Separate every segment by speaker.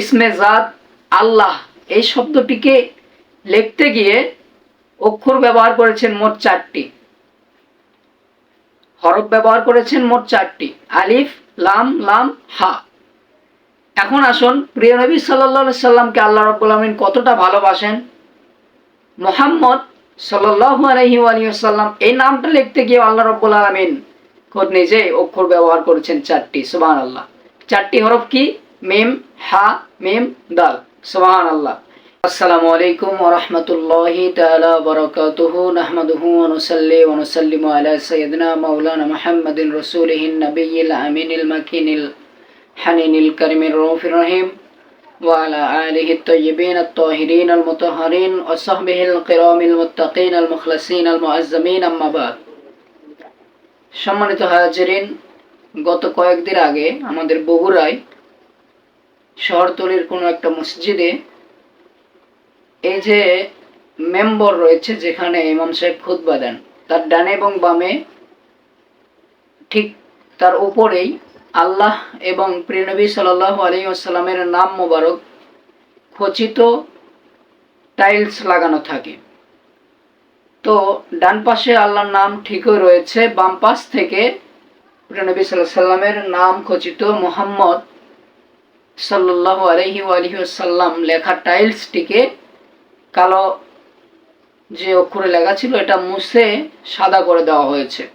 Speaker 1: ইসমে জাত, আল্লাহ এই শব্দটিকে লিখতে গিয়ে অক্ষর ব্যবহার করেছেন মোট চারটি। হরফ ব্যবহার করেছেন মোট চারটি। আলিফ, লাম লাম, হা। এখন আসুন, প্রিয় নবী সাল্লাহ সাল্লামকে আল্লাহ রব্বুল আলমিন কতটা ভালোবাসেন? মোহাম্মদ সাল্লাহ আলহি আলিয়াল্লাম এই নামটা লিখতে গিয়ে আল্লাহ রব্বুল আলমিন খোদ নিজেই অক্ষর ব্যবহার করেছেন চারটি সুবাহান আল্লাহ চারটি হরফ কি? মেম, হা মিম দাল সুবাহান আল্লাহ আসসালামু আলাইকুম ওরহমতুল্লাহি তাআলা বারাকাতুহু নাহমাদুহু ওয়া নুসাল্লি ওয়া নুসাল্লিমু আলা সাইয়্যিদিনা মাওলানা মুহাম্মাদিন রাসূলিহিন নাবিয়্যিল আমিনিল মাকিনিল হানিনিল কারিমির রউফির রহিম وعلى آله الطيبين الطاهرين المطهرين وصحبه الكرام المتقين المخلصين المعزمين أما بعد সম্মানিত হাজিরিন গত কয়েকদিন আগে আমাদের বগুড়ায় শহরতলির কোনো একটা মসজিদে এই যে মেম্বর রয়েছে যেখানে ইমাম সাহেব খুতবা দেন, তার ডানে এবং বামে ঠিক তার উপরেই আল্লাহ এবং প্রিয়নবী সাল্লাহ আলী আসসালামের নাম মোবারক খচিত টাইলস লাগানো থাকে। তো ডান পাশে আল্লাহর নাম ঠিকই রয়েছে, বাম পাশ থেকে প্রিয়নবী সাল্লাহ সাল্লামের নাম খচিত মোহাম্মদ সাল্লাহ আলহি আলহি সাল্লাম লেখা টাইলসটিকে কালো যে অক্ষরে লেখা ছিল, এটা মুছে সাদা করে দেওয়া হয়েছে।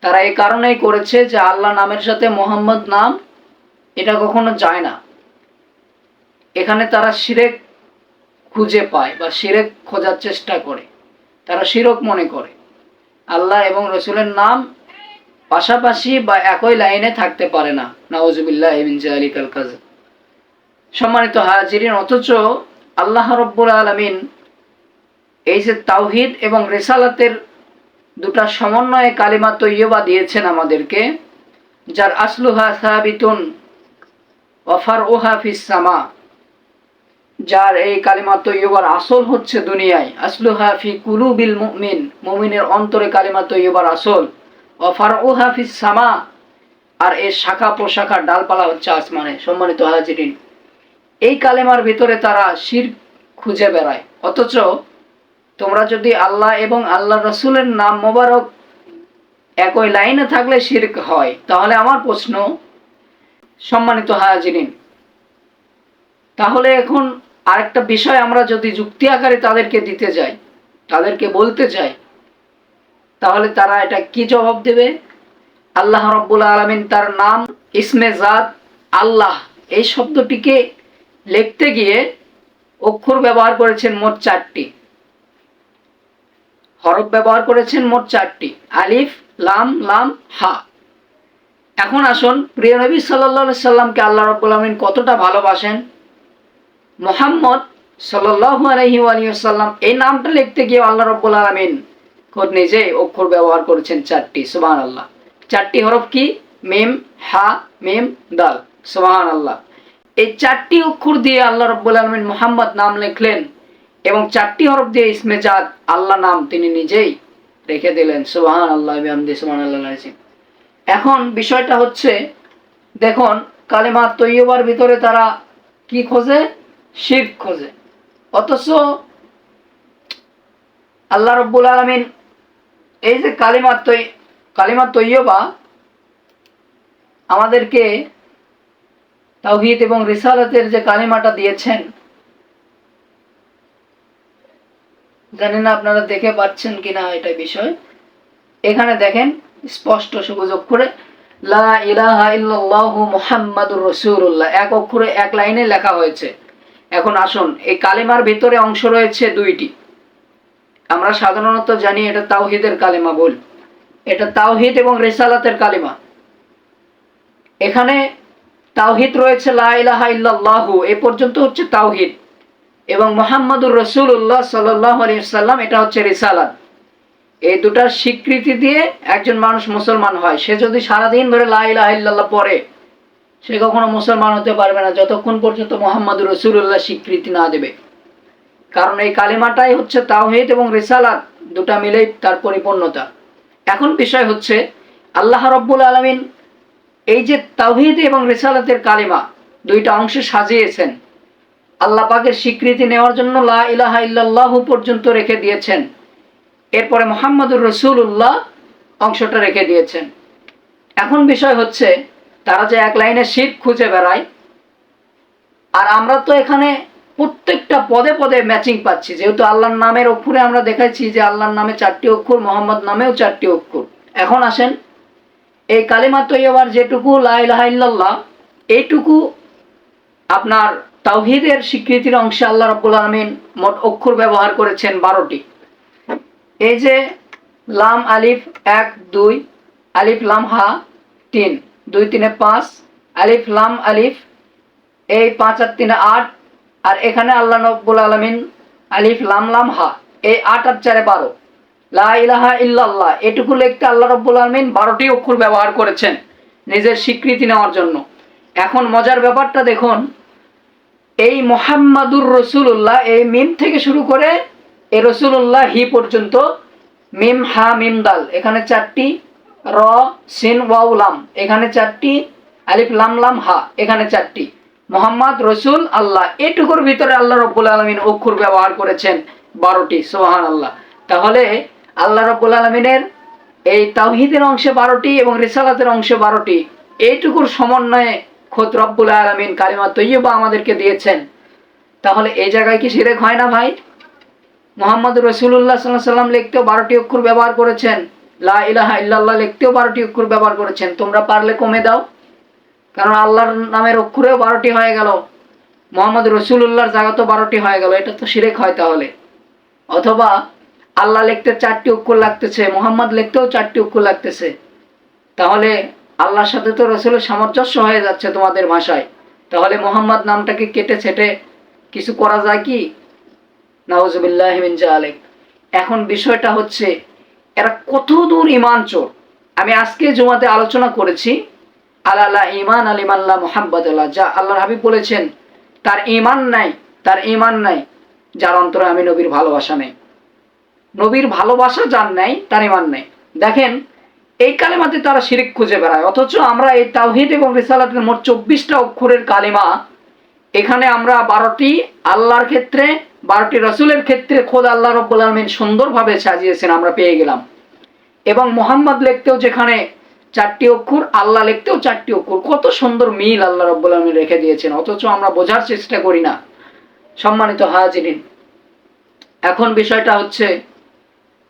Speaker 1: তারা এই কারণেই করেছে যে আল্লাহ নামের সাথে মোহাম্মদ নাম, এটা কখনো যায় না। এখানে তারা শিরেক খুঁজে পায় বা শিরেক খোঁজার চেষ্টা করে। তারা শিরক মনে করে। আল্লাহ এবং রসুলের নাম পাশাপাশি বা একই লাইনে থাকতে পারে না। নওয়াজুবিল্লাহ আলিকাল কাজ সম্মানিত হাজিরিন, অথচ আল্লাহ রব্বুল আলমিন এই যে তাওহিদ এবং রেসালাতের দুটা সমন্বয়ে কালিমা তৈয়বা দিয়েছেন আমাদেরকে, যার আসলুহা সাহাবিতুন ওয়াফার ওহা ফিসামা যার এই কালিমা তৈয়বার আসল হচ্ছে দুনিয়ায়। আসলুহা ফি কুলুবিল মুমিন, মুমিনের অন্তরে কালিমা তৈয়বার আসল। ওয়াফার ওহা ফিসামা আর এর শাখা প্রশাখা ডালপালা হচ্ছে আসমানে, সম্মানিত হাজিরিন। এই কালেমার ভিতরে তারা শির খুঁজে বেড়ায়। অথচ তোমরা যদি আল্লাহ এবং আল্লাহ রসুলের নাম মোবারক একই লাইনে থাকলে শির্ক হয়, তাহলে আমার প্রশ্ন, সম্মানিত হাজিরিন, তাহলে এখন আরেকটা বিষয় আমরা যদি যুক্তি আকারে তাদেরকে দিতে যাই, তাদেরকে বলতে চাই তাহলে তারা এটা কি জবাব দেবে? আল্লাহ রব্বুল আলমিন তার নাম, ইসমে জাত, আল্লাহ। এই শব্দটিকে লিখতে গিয়ে অক্ষর ব্যবহার করেছেন মোট চারটি। হরফ ব্যবহার করেছেন মোট চারটি। আলিফ, লাম লাম, হা। এখন আসুন, প্রিয় নবী সাল্লা সাল্লামকে আল্লাহ রব্বুল আলমিন কতটা ভালোবাসেন? মোহাম্মদ সাল্লাহ আলহি আলিয়াল্লাম এই নামটা লিখতে গিয়ে আল্লাহ রব্বুল আলমিন নিজেই অক্ষর ব্যবহার করেছেন চারটি সুবাহান আল্লাহ চারটি হরফ কি? মেম, হা, মেম, দাল সুবাহান আল্লাহ এই চারটি অক্ষর দিয়ে আল্লাহ রব্বুল আলমিন মোহাম্মদ নাম লিখলেন এবং চারটি হরফ দিয়ে ইসমে জাদ আল্লাহ নাম তিনি নিজেই রেখে দিলেন সুবাহান আল্লাহ বিহামদি সুবাহান আল্লাহ এখন বিষয়টা হচ্ছে, দেখুন, কালেমা তৈয়বার ভিতরে তারা কি খোঁজে? শিব খোঁজে। অথচ আল্লাহ রব্বুল আলমিন এই যে কালিমা তৈ তৈয়বা আমাদেরকে তাওহিদ এবং রিসালাতের যে কালিমাটা দিয়েছেন, জানি না আপনারা দেখে পাচ্ছেন কিনা এটা বিষয়। এখানে দেখেন, স্পষ্ট সুযোগ করে লা ইলাহা ইল্লাল্লাহু মুহাম্মাদুর রাসূলুল্লাহ, এক অক্ষরে, এক লাইনে লেখা হয়েছে। এখন আসুন, এই কালিমার ভিতরে অংশ রয়েছে দুইটি। আমরা সাধারণত জানি এটা তাওহিদের কালিমা বল। এটা তাওহিদ এবং রেসালাতের কালিমা। এখানে তাওহিদ রয়েছে, লা ইলাহা ইল্লাল্লাহু, এ পর্যন্ত হচ্ছে তাওহিদ। এবং মোহাম্মদুর রসুল্লাহ সাল্লাম এটা হচ্ছে রিসালাত। এই দুটার স্বীকৃতি দিয়ে একজন মানুষ মুসলমান হয়। সে যদি সারাদিন ধরে লাইল্লাহ পড়ে, সে কখনো মুসলমান হতে পারবে না, যতক্ষণ পর্যন্ত মোহাম্মদুর রসুল্লাহ স্বীকৃতি না দেবে। কারণ এই কালিমাটাই হচ্ছে তাওহিদ এবং রিসালাত, দুটা মিলেই তার পরিপূর্ণতা। এখন বিষয় হচ্ছে, আল্লাহ রব্বুল আলমিন এই যে তাওহিদ এবং রিসালাতের কালিমা, দুইটা অংশে সাজিয়েছেন। আল্লাহ পাকের স্বীকৃতি নেওয়ার জন্য লা ইলাহা ইল্লাল্লাহু পর্যন্ত রেখে দিয়েছেন। এরপরে মোহাম্মদুর রসুল্লাহ অংশটা রেখে দিয়েছেন। এখন বিষয় হচ্ছে, তারা যে এক লাইনে শির খুঁজে বেড়ায়, আর আমরা তো এখানে প্রত্যেকটা পদে পদে ম্যাচিং পাচ্ছি। যেহেতু আল্লাহর নামের অক্ষরে আমরা দেখাচ্ছি যে আল্লাহর নামে চারটি অক্ষর, মোহাম্মদ নামেও চারটি অক্ষর। এখন আসেন, এই কালিমা তৈয়বার যেটুকু, লা ইলাহা ইল্লাল্লাহ, এইটুকু আপনার তাওহিদের স্বীকৃতির অংশে আল্লাহ রাব্বুল আলমিন মোট অক্ষর ব্যবহার করেছেন বারোটি। এই যে লাম, আলিফ, এক, দুই, আলিফ, লাম, হা, তিন, দুই, তিনে পাঁচ, আলিফ, লাম, আলিফ, এই পাঁচ আর তিনে আট আর এখানে আল্লাহ নব্বুল আলমিন আলিফ, লাম লাম, হা, এই আট আর চারে বারো। লা ইলাহা ইল্লাল্লাহ, এটুকু লিখতে আল্লাহ রব্বুল আলমিন বারোটি অক্ষর ব্যবহার করেছেন নিজের স্বীকৃতি নেওয়ার জন্য। এখন মজার ব্যাপারটা দেখুন, এই মোহাম্মাদুর রসুল্লাহ এই মিম থেকে শুরু করে এই রসুল্লাহ হি পর্যন্ত মিম, হা, মিম, দাল, এখানে চারটি, র, সিন ওয়াউ লাম, এখানে চারটি, আলিফ, লাম লাম, হা, এখানে চারটি। মোহাম্মদ রসুল আল্লাহ। এটুকুর ভিতরে আল্লাহ রব্বুল আলমিন অক্ষর ব্যবহার করেছেন বারোটি সোহান আল্লাহ তাহলে আল্লাহ রব্বুল আলমিনের এই তাওহিদের অংশে বারোটি এবং রিসালাতের অংশে বারোটি। এইটুকুর সমন্বয়ে খোদ রব্বুল আলমিন কালিমা তৈয়বা আমাদেরকে দিয়েছেন। তাহলে এই জায়গায় কি সিরেক হয় না ভাই? মোহাম্মদ রসুল্লাহ সাল্লাহ সাল্লাম লিখতেও বারোটি অক্ষর ব্যবহার করেছেন। লা ইলাহা ইল্লাল্লাহ লিখতেও বারোটি অক্ষর ব্যবহার করেছেন। তোমরা পারলে কমে দাও। কারণ আল্লাহর নামের অক্ষরেও বারোটি হয়ে গেল। মোহাম্মদ রসুল্লাহর জায়গা তো বারোটি হয়ে গেল। এটা তো সিরেক হয় তাহলে। অথবা আল্লাহ লিখতে চারটি অক্ষর লাগতেছে, মোহাম্মদ লিখতেও চারটি অক্ষর লাগতেছে। তাহলে আল্লাহর সাথে তো রসুলের সামঞ্জস্য হয়ে যাচ্ছে তোমাদের ভাষায়। তাহলে মোহাম্মদ নামটাকে কেটে ছেটে কিছু করা যায় কি? নওয়াজবিল্লাহ আলেক এখন বিষয়টা হচ্ছে, এরা কত দূর ইমান চোর? আমি আজকে জুমাতে আলোচনা করেছি আল্লাহ ইমান মোহাম্মদ আল্লাহ। যা আল্লাহর হাবিব বলেছেন, তার ইমান নাই, তার ইমান নাই, যার অন্তরে আমি নবীর ভালোবাসা নেই। নবীর ভালোবাসা যার নাই, তার ইমান নেই। দেখেন, এই কালেমাতে তারা শিরিক খুঁজে বেড়ায়, অথচ আমরা এই তাওহিদ এবং রিসালাতের মোট চব্বিশটা অক্ষরের কালিমা, এখানে আমরা বারোটি আল্লাহর ক্ষেত্রে, বারোটি রসুলের ক্ষেত্রে খোদ আল্লাহ রব্বুল আলমিন সুন্দরভাবে সাজিয়েছেন, আমরা পেয়ে গেলাম। এবং মোহাম্মদ লেখতেও যেখানে চারটি অক্ষর, আল্লাহ লিখতেও চারটি অক্ষর। কত সুন্দর মিল আল্লাহ রব্বুল আলমিন রেখে দিয়েছেন, অথচ আমরা বোঝার চেষ্টা করি না। সম্মানিত হাজিরিন, এখন বিষয়টা হচ্ছে,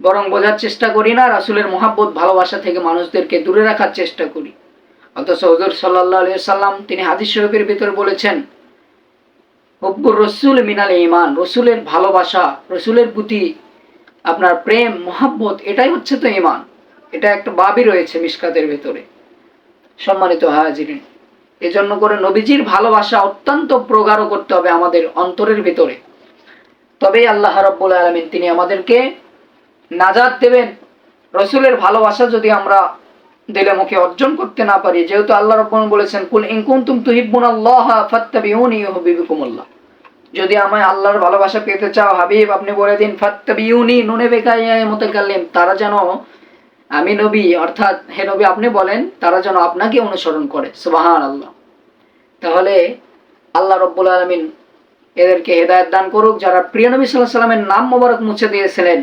Speaker 1: বরং বোঝার চেষ্টা করি না, রাসুলের মহাব্বত, ভালোবাসা থেকে মানুষদেরকে দূরে রাখার চেষ্টা করি। অথচ হজর সাল্লাহ সাল্লাম তিনি হাদিস শরীফের ভিতরে বলেছেন, হব্বুর রসুল মিনাল ইমান রসুলের ভালোবাসা, রসুলের প্রতি আপনার প্রেম, মহাব্বত, এটাই হচ্ছে তো ইমান এটা একটা বাবি রয়েছে মিসকাতের ভেতরে, সম্মানিত হাজিরিন। এজন্য করে নবীজির ভালোবাসা অত্যন্ত প্রগাঢ় করতে হবে আমাদের অন্তরের ভিতরে। তবেই আল্লাহ রব্বুল আলমিন তিনি আমাদেরকে নাজাদ দেবেন। রসুলের ভালোবাসা যদি আমরা দিলে মুখে অর্জন করতে না পারি, যেহেতু আল্লাহ রব্বুল বলেছেন, কুল ইনকুন্তুম তুহিব্বুন আল্লাহ ফাত্তাবিউনি ইউহিব্বুকুমুল্লাহ। যদি আমায় আল্লাহর ভালোবাসা পেতে চাও, হাবিব, আপনি বলে দিন, ফাত্তাবিউনি নুনে বেকাইয়ায় মুতাকাল্লিম। তারা যেন আমি নবী, অর্থাৎ হে নবী, আপনি বলেন, তারা যেন আপনাকে অনুসরণ করে। সুবাহান আল্লাহ তাহলে আল্লাহ রব্বুল আলমিন এদেরকে হেদায়ত দান করুক। যারা প্রিয় নবী সাল্লাহ সাল্লামের নাম মোবারক মুছে দিয়েছিলেন,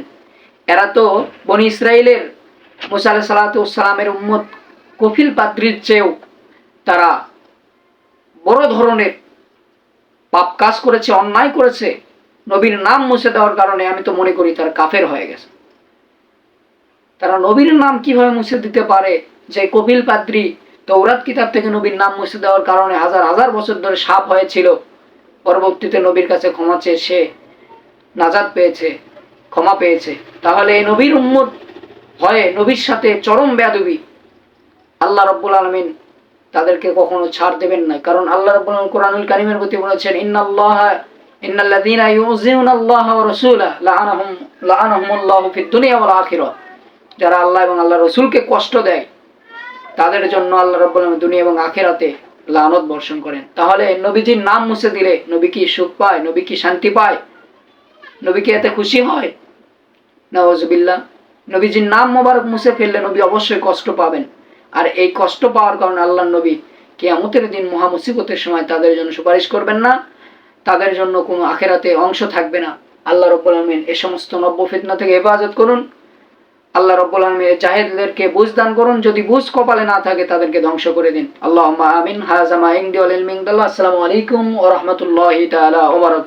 Speaker 1: এরা তো বনি ইসরায়েলের মুসা আলাহ সাল্লাতামের উম্মত কফিল পাদ্রির চেয়েও তারা বড় ধরনের পাপ কাজ করেছে, অন্যায় করেছে। নবীর নাম মুছে দেওয়ার কারণে আমি তো মনে করি তারা কাফের হয়ে গেছে। তারা নবীর নাম কীভাবে মুছে দিতে পারে? যে কপিল পাদ্রি তৌরাত কিতাব থেকে নবীর নাম মুছে দেওয়ার কারণে হাজার হাজার বছর ধরে সাপ হয়েছিল। পরবর্তীতে নবীর কাছে ক্ষমা চেয়ে সে নাজাদ পেয়েছে, ক্ষমা পেয়েছে। তাহলে এই নবীর উম্মত হয়ে নবীর সাথে চরম বেয়াদবি আল্লাহ রব্বুল আলমিন তাদেরকে কখনো ছাড় দেবেন না। কারণ আল্লাহ রব্বুল আলমিন কোরআনুল কারিমের প্রতি বলেছেন, ইন্নাল্লাহ, ইন্নাল্লাযীনা ইউযিউনা আল্লাহ ওয়া রাসূলা লাআনাহুম, লাআনাহুমুল্লাহু ফিদ দুনিয়া যারা আল্লাহ এবং আল্লাহ রসুলকে কষ্ট দেয়, তাদের জন্য আল্লাহ রব্বুল দুনিয়া এবং আখেরাতে লানত বর্ষণ করেন। তাহলে নবীজির নাম মুছে দিলে নবী কি সুখ পায়, নবী কি শান্তি পায়? নবী কি এতে খুশি হয়? নওয়াজবিল্লা নবীজির নাম মোবারক মুছে ফেললে নবী অবশ্যই কষ্ট পাবেন। আর এই কষ্ট পাওয়ার কারণে আল্লাহ নবী কে কেয়ামতের দিন মহামুসিবতের সময় তাদের জন্য সুপারিশ করবেন না। তাদের জন্য কোনো আখেরাতে অংশ থাকবে না। আল্লাহ রব্বুল আলমিন এ সমস্ত নব্য ফিতনা থেকে হেফাজত করুন। আল্লাহ রব্বুল আলমিন জাহেদদেরকে বুঝ দান করুন, যদি বুঝ কপালে না থাকে তাদেরকে ধ্বংস করে দিন। আল্লাহ আমিন। হাজামা ইলমিং আসসালামু আলাইকুম ও রহমতুল্লাহ তালা ওবরাক